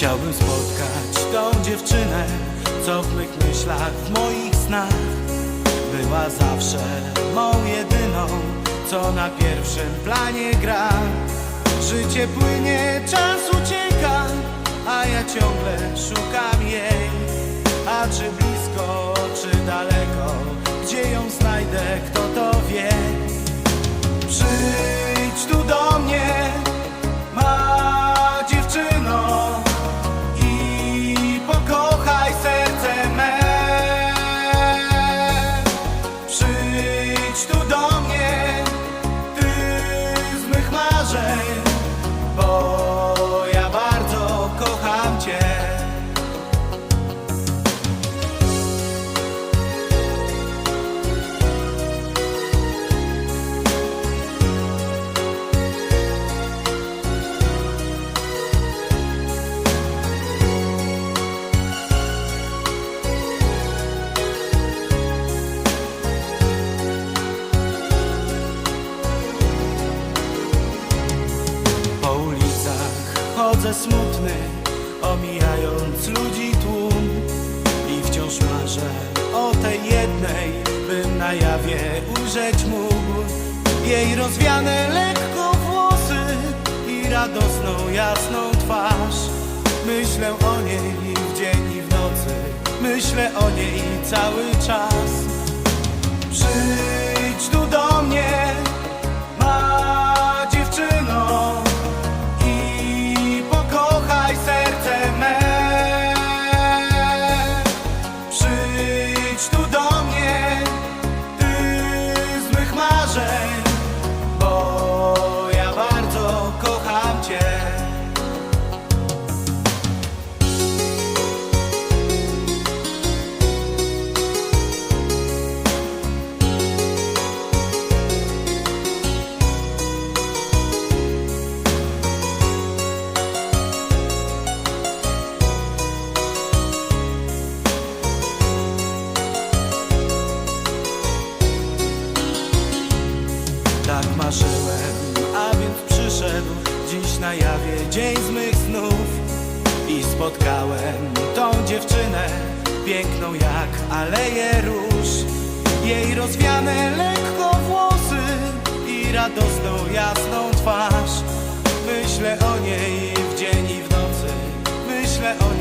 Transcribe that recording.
Chciałbym spotkać tą dziewczynę, co w mych myślach, w moich snach była zawsze mą jedyną, co na pierwszym planie gra. Życie płynie, czas ucieka, a ja ciągle szukam jej. A czy blisko, chodzę smutny, omijając ludzi tłum i wciąż marzę o tej jednej, bym na jawie ujrzeć mógł jej rozwiane lekko włosy i radosną jasną twarz. Myślę o niej w dzień i w nocy, myślę o niej cały czas. dziś na jawie dzień z mych snów I spotkałem tą dziewczynę Piękną jak aleje róż. Jej rozwiane lekko włosy I radosną jasną twarz. Myślę o niej w dzień i w nocy Myślę o niej